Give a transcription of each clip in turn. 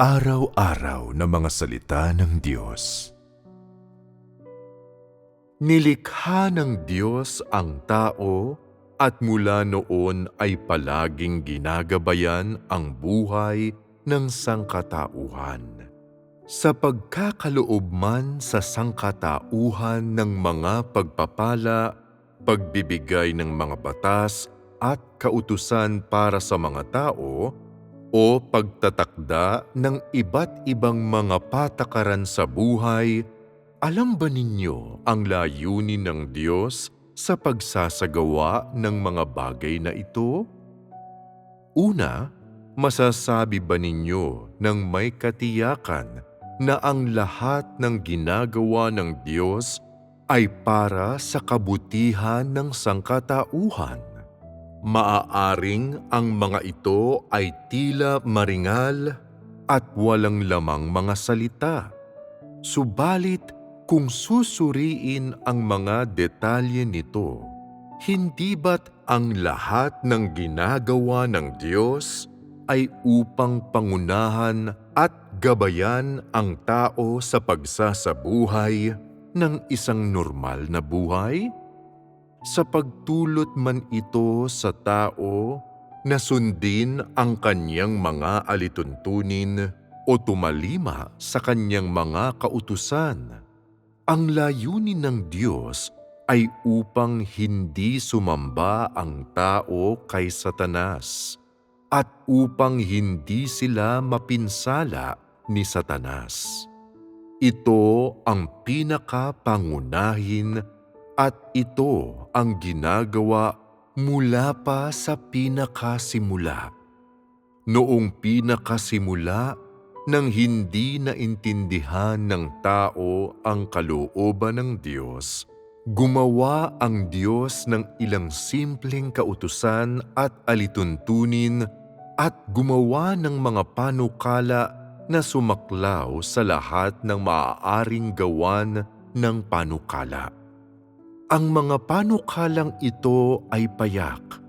Pang-araw-araw na mga salita ng Diyos. Nilikha ng Diyos ang tao at mula noon ay palaging ginagabayan ang buhay ng sangkatauhan. Sa pagkakaloob man sa sangkatauhan ng mga pagpapala, pagbibigay ng mga batas at kautusan para sa mga tao, o pagtatakda ng iba't ibang mga patakaran sa buhay, alam ba ninyo ang layunin ng Diyos sa pagsasagawa ng mga bagay na ito? Una, masasabi ba ninyo ng may katiyakan na ang lahat ng ginagawa ng Diyos ay para sa kabutihan ng sangkatauhan? Maaaring ang mga ito ay tila maringal at walang lamang mga salita. Subalit kung susuriin ang mga detalye nito, hindi ba't ang lahat ng ginagawa ng Diyos ay upang pangunahan at gabayan ang tao sa pagsasabuhay ng isang normal na buhay? Sa pagtulot man ito sa tao na sundin ang kanyang mga alituntunin o tumalima sa kanyang mga kautusan. Ang layunin ng Diyos ay upang hindi sumamba ang tao kay Satanas at upang hindi sila mapinsala ni Satanas. Ito ang pinakapangunahin at ito ang ginagawa mula pa sa pinakasimula. Noong pinakasimula, nang hindi naintindihan ng tao ang kalooban ng Diyos, gumawa ang Diyos ng ilang simpleng kautusan at alituntunin at gumawa ng mga panukala na sumaklaw sa lahat ng maaaring gawan ng panukala. Ang mga panukalang ito ay payak,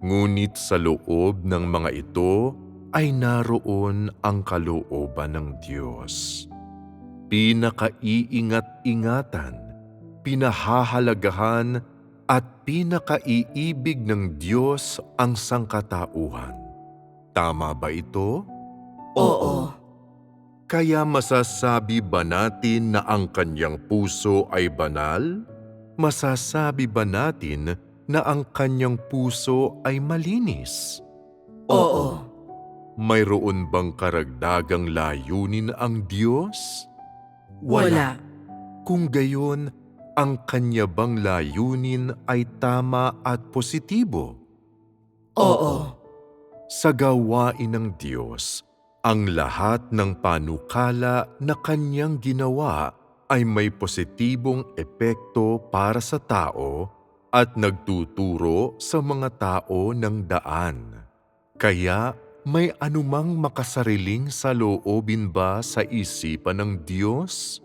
ngunit sa loob ng mga ito ay naroon ang kalooban ng Diyos. Pinakaiingat-ingatan, pinahahalagahan at pinakaiibig ng Diyos ang sangkatauhan. Tama ba ito? Oo. Kaya masasabi ba natin na ang kanyang puso ay banal? Masasabi ba natin na ang kanyang puso ay malinis? Oo. Mayroon bang karagdagang layunin ang Diyos? Wala. Kung gayon, ang kanya bang layunin ay tama at positibo? Oo. Sa gawain ng Diyos, ang lahat ng panukala na kanyang ginawa ay may positibong epekto para sa tao at nagtuturo sa mga tao ng daan. Kaya may anumang makasariling sa loobin ba sa isipan ng Diyos?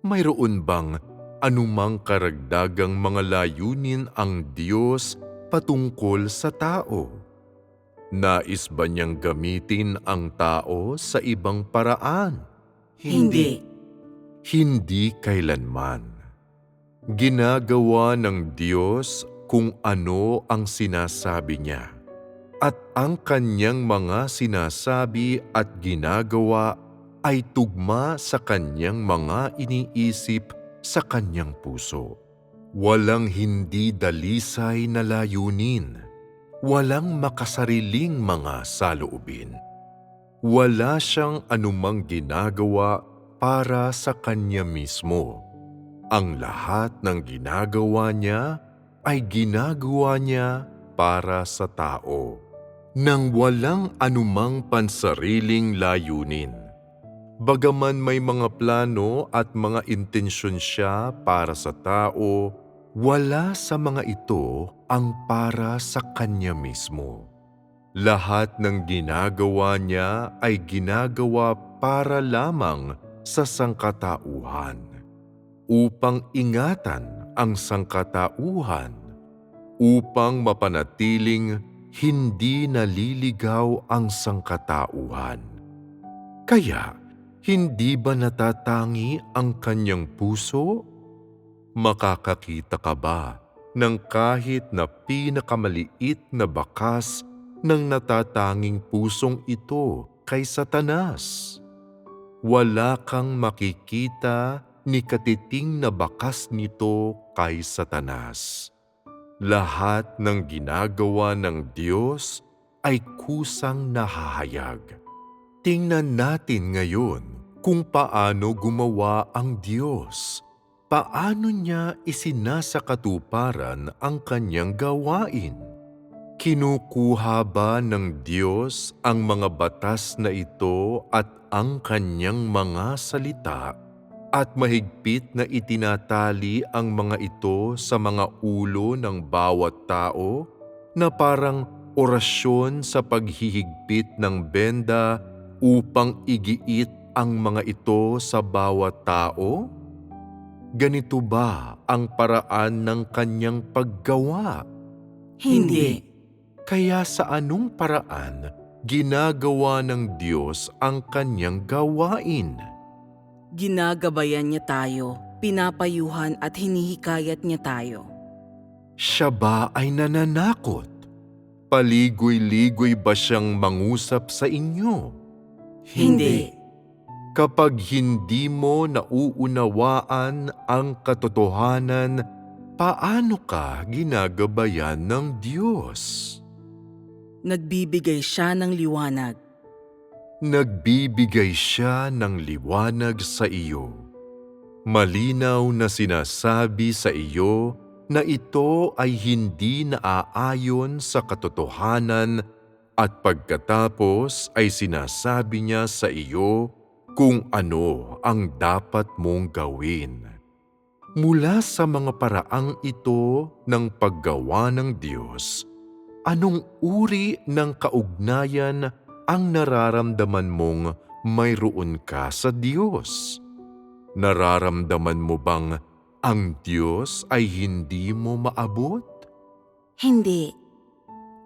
Mayroon bang anumang karagdagang mga layunin ang Diyos patungkol sa tao? Nais ba niyang gamitin ang tao sa ibang paraan? Hindi. Hindi kailanman. Ginagawa ng Diyos kung ano ang sinasabi niya. At ang kanyang mga sinasabi at ginagawa ay tugma sa kanyang mga iniisip sa kanyang puso. Walang hindi dalisay na layunin. Walang makasariling mga saloobin. Wala siyang anumang ginagawa para sa Kanya mismo. Ang lahat ng ginagawa niya ay ginagawa niya para sa tao, nang walang anumang pansariling layunin. Bagaman may mga plano at mga intensyon siya para sa tao, wala sa mga ito ang para sa Kanya mismo. Lahat ng ginagawa niya ay ginagawa para lamang sa sangkatauhan upang ingatan ang sangkatauhan upang mapanatiling hindi naliligaw ang sangkatauhan. Kaya, hindi ba natatangi ang kanyang puso? Makakakita ka ba ng kahit na pinakamaliit na bakas ng natatanging pusong ito kay Satanas? Wala kang makikita ni katiting na bakas nito kay Satanas. Lahat ng ginagawa ng Diyos ay kusang nahahayag. Tingnan natin ngayon kung paano gumawa ang Diyos. Paano niya isinasakatuparan ang kanyang gawain? Kinukuha ba ng Diyos ang mga batas na ito at ang kanyang mga salita at mahigpit na itinatali ang mga ito sa mga ulo ng bawat tao na parang orasyon sa paghihigpit ng benda upang igiit ang mga ito sa bawat tao? Ganito ba ang paraan ng kanyang paggawa? Hindi. Kaya sa anong paraan ginagawa ng Diyos ang kanyang gawain? Ginagabayan niya tayo, pinapayuhan at hinihikayat niya tayo. Siya ba ay nananakot? Paligoy-ligoy ba siyang mangusap sa inyo? Hindi. Kapag hindi mo nauunawaan ang katotohanan, paano ka ginagabayan ng Diyos? Nagbibigay siya ng liwanag. Nagbibigay siya ng liwanag sa iyo. Malinaw na sinasabi sa iyo na ito ay hindi naaayon sa katotohanan at pagkatapos ay sinasabi niya sa iyo kung ano ang dapat mong gawin. Mula sa mga paraang ito ng paggawa ng Diyos, anong uri ng kaugnayan ang nararamdaman mong mayroon ka sa Diyos? Nararamdaman mo bang ang Diyos ay hindi mo maabot? Hindi.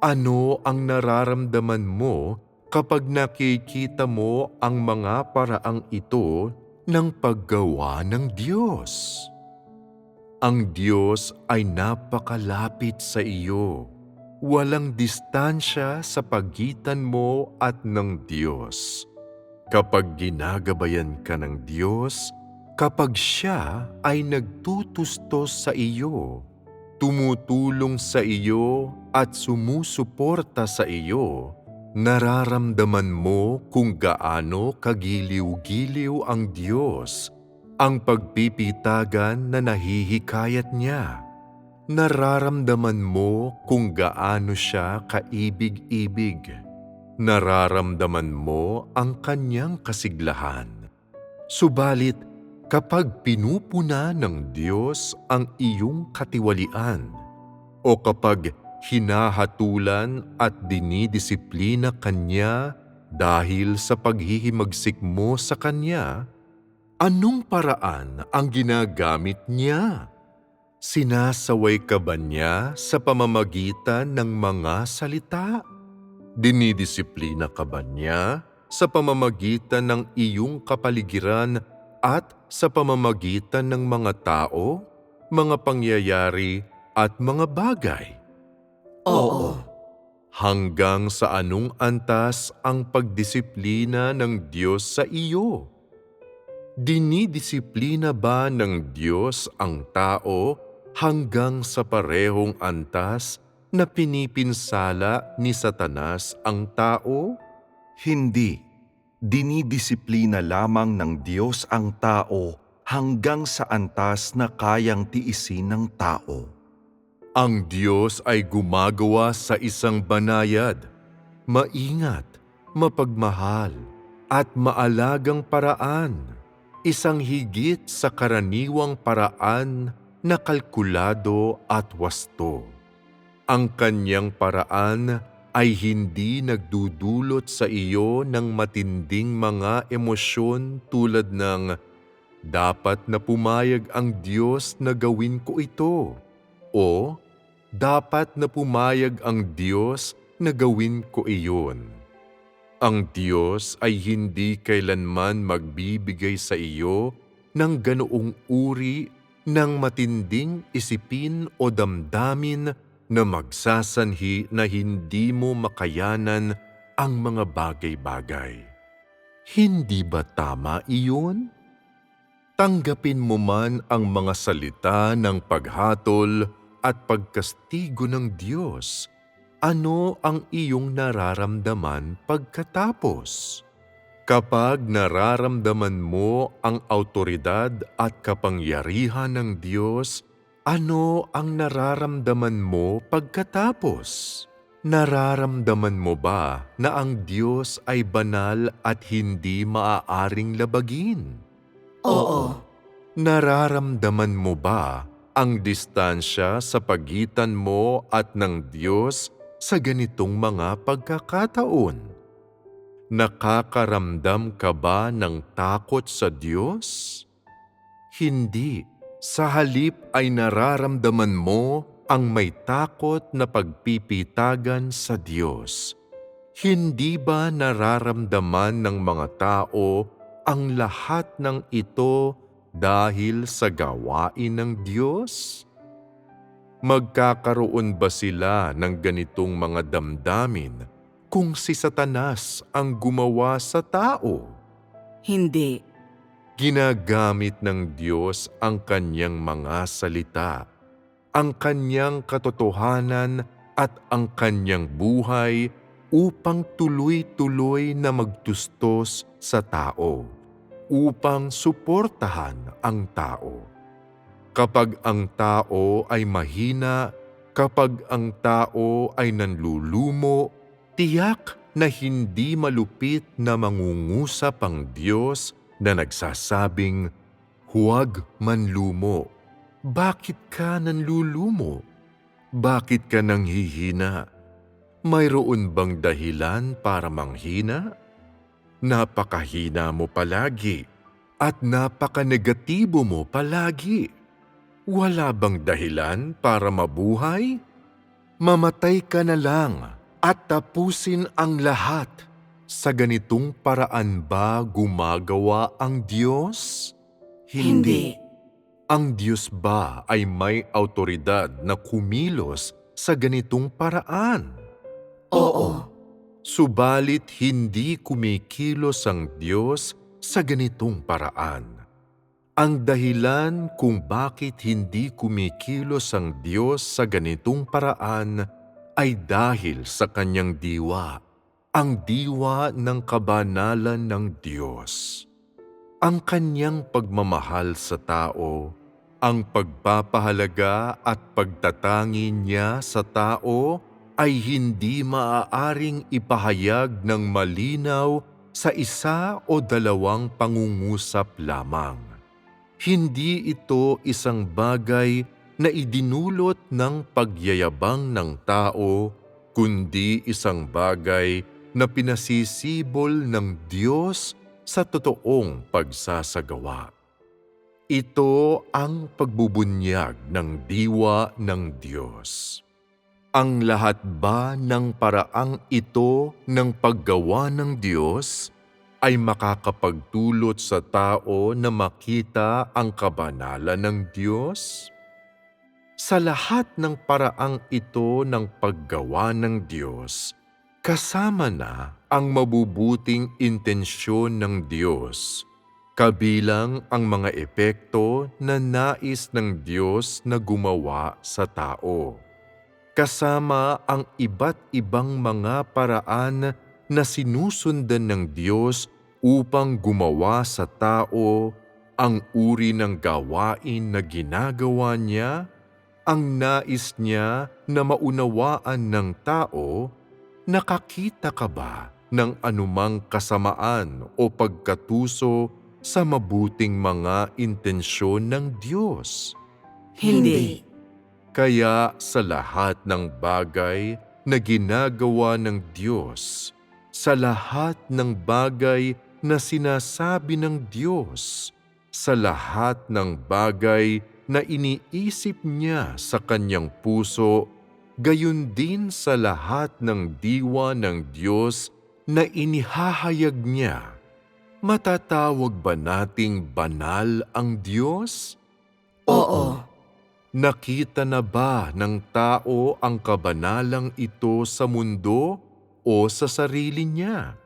Ano ang nararamdaman mo kapag nakikita mo ang mga paraang ito ng paggawa ng Diyos? Ang Diyos ay napakalapit sa iyo. Walang distansya sa pagitan mo at ng Diyos. Kapag ginagabayan ka ng Diyos, kapag siya ay nagtutustos sa iyo, tumutulong sa iyo at sumusuporta sa iyo, nararamdaman mo kung gaano kagiliw-giliw ang Diyos, ang pagpipitagan na nahihikayat niya. Nararamdaman mo kung gaano siya kaibig-ibig. Nararamdaman mo ang kanyang kasiglahan. Subalit, kapag pinupuna ng Diyos ang iyong katiwalian o kapag hinahatulan at dinidisiplina Kanya dahil sa paghihimagsik mo sa Kanya, anong paraan ang ginagamit Niya? Sinasaway ka ba niya sa pamamagitan ng mga salita? Dinidisiplina ka ba niya sa pamamagitan ng iyong kapaligiran at sa pamamagitan ng mga tao, mga pangyayari at mga bagay? Oo. Hanggang sa anong antas ang pagdisiplina ng Diyos sa iyo? Dinidisiplina ba ng Diyos ang tao hanggang sa parehong antas na pinipinsala ni Satanas ang tao? Hindi. Dinidisiplina lamang ng Diyos ang tao hanggang sa antas na kayang tiisin ng tao. Ang Diyos ay gumagawa sa isang banayad, maingat, mapagmahal, at maalagang paraan, isang higit sa karaniwang paraan na kalkulado at wasto. Ang kanyang paraan ay hindi nagdudulot sa iyo ng matinding mga emosyon tulad ng dapat na pumayag ang Diyos na gawin ko ito o dapat na pumayag ang Diyos na gawin ko iyon. Ang Diyos ay hindi kailanman magbibigay sa iyo ng ganoong uri ng matinding isipin o damdamin na magsasanhi na hindi mo makayanan ang mga bagay-bagay. Hindi ba tama iyon? Tanggapin mo man ang mga salita ng paghatol at pagkastigo ng Diyos. Ano ang iyong nararamdaman pagkatapos? Kapag nararamdaman mo ang autoridad at kapangyarihan ng Diyos, ano ang nararamdaman mo pagkatapos? Nararamdaman mo ba na ang Diyos ay banal at hindi maaaring labagin? Oo. Nararamdaman mo ba ang distansya sa pagitan mo at ng Diyos sa ganitong mga pagkakataon? Nakakaramdam ka ba ng takot sa Diyos? Hindi. Sa halip ay nararamdaman mo ang may takot na pagpipitagan sa Diyos. Hindi ba nararamdaman ng mga tao ang lahat ng ito dahil sa gawain ng Diyos? Magkakaroon ba sila ng ganitong mga damdamin kung si Satanas ang gumawa sa tao? Hindi. Ginagamit ng Diyos ang kanyang mga salita, ang kanyang katotohanan at ang kanyang buhay upang tuloy-tuloy na magtustos sa tao, upang suportahan ang tao. Kapag ang tao ay mahina, kapag ang tao ay nanlulumo, tiyak na hindi malupit na mangungusap ang Diyos na nagsasabing, Huwag manlumo. Bakit ka nanlulumo? Bakit ka nanghihina? Mayroon bang dahilan para manghina? Napakahina mo palagi at napaka-negatibo mo palagi. Wala bang dahilan para mabuhay? Mamatay ka na lang at tapusin ang lahat. Sa ganitong paraan ba gumagawa ang Diyos? Hindi. Ang Diyos ba ay may autoridad na kumilos sa ganitong paraan? Oo. Subalit hindi kumikilos ang Diyos sa ganitong paraan. Ang dahilan kung bakit hindi kumikilos ang Diyos sa ganitong paraan ay dahil sa kanyang diwa, ang diwa ng kabanalan ng Diyos. Ang kanyang pagmamahal sa tao, ang pagpapahalaga at pagtatangi niya sa tao ay hindi maaaring ipahayag ng malinaw sa isa o dalawang pangungusap lamang. Hindi ito isang bagay na idinulot ng pagyayabang ng tao, kundi isang bagay na pinasisibol ng Diyos sa totoong pagsasagawa. Ito ang pagbubunyag ng diwa ng Diyos. Ang lahat ba ng paraang ito ng paggawa ng Diyos ay makakapagdulot sa tao na makita ang kabanalan ng Diyos? Sa lahat ng paraang ito ng paggawa ng Diyos, kasama na ang mabubuting intensyon ng Diyos, kabilang ang mga epekto na nais ng Diyos na gumawa sa tao kasama ang iba't ibang mga paraan na sinusundan ng Diyos upang gumawa sa tao ang uri ng gawain na ginagawa niya, ang nais niya na maunawaan ng tao, nakakita ka ba ng anumang kasamaan o pagkatuso sa mabuting mga intensyon ng Diyos? Hindi. Kaya sa lahat ng bagay na ginagawa ng Diyos, sa lahat ng bagay na sinasabi ng Diyos, sa lahat ng bagay na iniisip niya sa kanyang puso, gayon din sa lahat ng diwa ng Diyos na inihahayag niya, matatawag ba nating banal ang Diyos? Oo. Nakita na ba ng tao ang kabanalang ito sa mundo o sa sarili niya?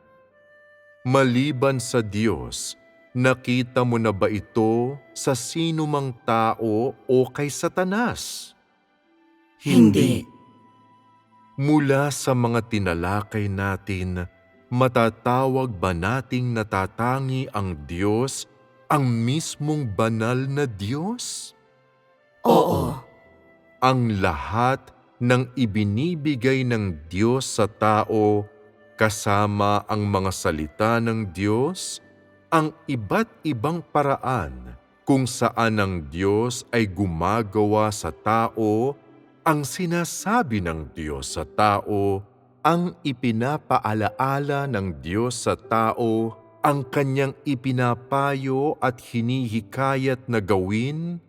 Maliban sa Diyos, nakita mo na ba ito sa sino mang tao o kay Satanas? Hindi. Mula sa mga tinalakay natin, matatawag ba nating natatangi ang Diyos, ang mismong banal na Diyos? Oo. ang lahat ng ibinibigay ng Diyos sa tao kasama ang mga salita ng Diyos, ang iba't ibang paraan kung saan ang Diyos ay gumagawa sa tao, ang sinasabi ng Diyos sa tao, ang ipinapaalaala ng Diyos sa tao, ang kanyang ipinapayo at hinihikayat na gawin,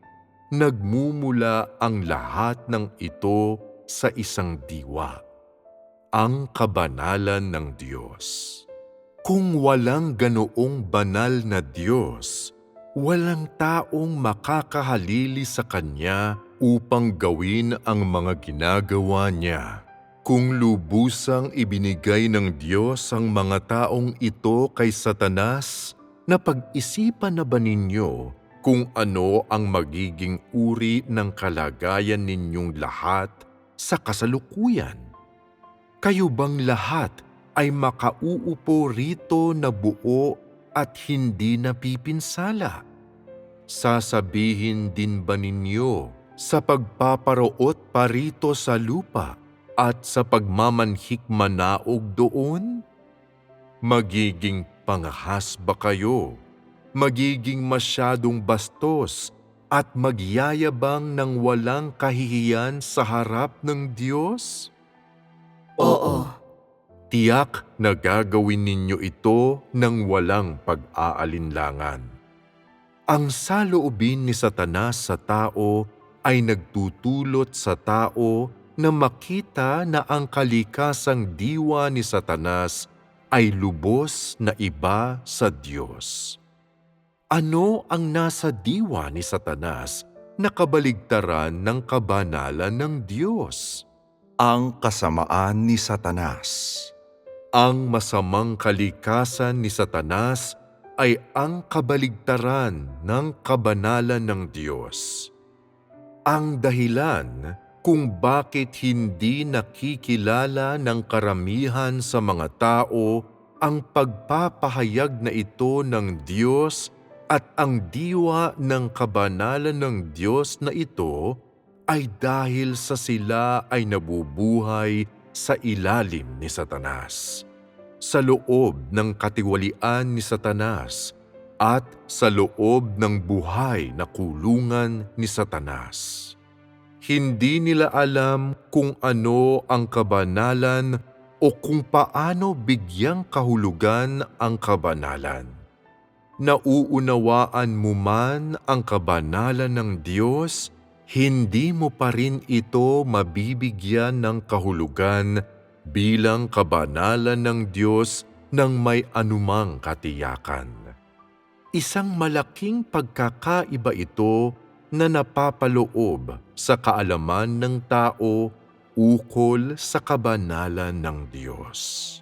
nagmumula ang lahat ng ito sa isang diwa, ang kabanalan ng Diyos. Kung walang ganoong banal na Diyos, walang taong makakahalili sa Kanya upang gawin ang mga ginagawa niya. Kung lubusang ibinigay ng Diyos ang mga taong ito kay Satanas, napag-isipan na ba ninyo kung ano ang magiging uri ng kalagayan ninyong lahat sa kasalukuyan? Kayo bang lahat ay makauupo rito na buo at hindi napipinsala? Sasabihin din ba ninyo sa pagpaparoot pa rito sa lupa at sa pagmamanhik manaog doon? Magiging pangahas ba kayo? Magiging masyadong bastos at magyayabang ng walang kahihiyan sa harap ng Diyos? Oo. Tiyak na gagawin ninyo ito ng walang pag-aalinlangan. Ang saloobin ni Satanas sa tao ay nagtutulot sa tao na makita na ang kalikasang diwa ni Satanas ay lubos na iba sa Diyos. Ano ang nasa diwa ni Satanas na kabaligtaran ng kabanalan ng Diyos? Ang kasamaan ni Satanas. Ang masamang kalikasan ni Satanas ay ang kabaligtaran ng kabanalan ng Diyos. Ang dahilan kung bakit hindi nakikilala ng karamihan sa mga tao ang pagpapahayag na ito ng Diyos at ang diwa ng kabanalan ng Diyos na ito ay dahil sa sila ay nabubuhay sa ilalim ni Satanas, sa loob ng katiwalian ni Satanas at sa loob ng buhay na kulungan ni Satanas. Hindi nila alam kung ano ang kabanalan o kung paano bigyang kahulugan ang kabanalan. Nauunawaan mo man ang kabanalan ng Diyos, hindi mo pa rin ito mabibigyan ng kahulugan bilang kabanalan ng Diyos ng may anumang katiyakan. Isang malaking pagkakaiba ito na napapaloob sa kaalaman ng tao ukol sa kabanalan ng Diyos.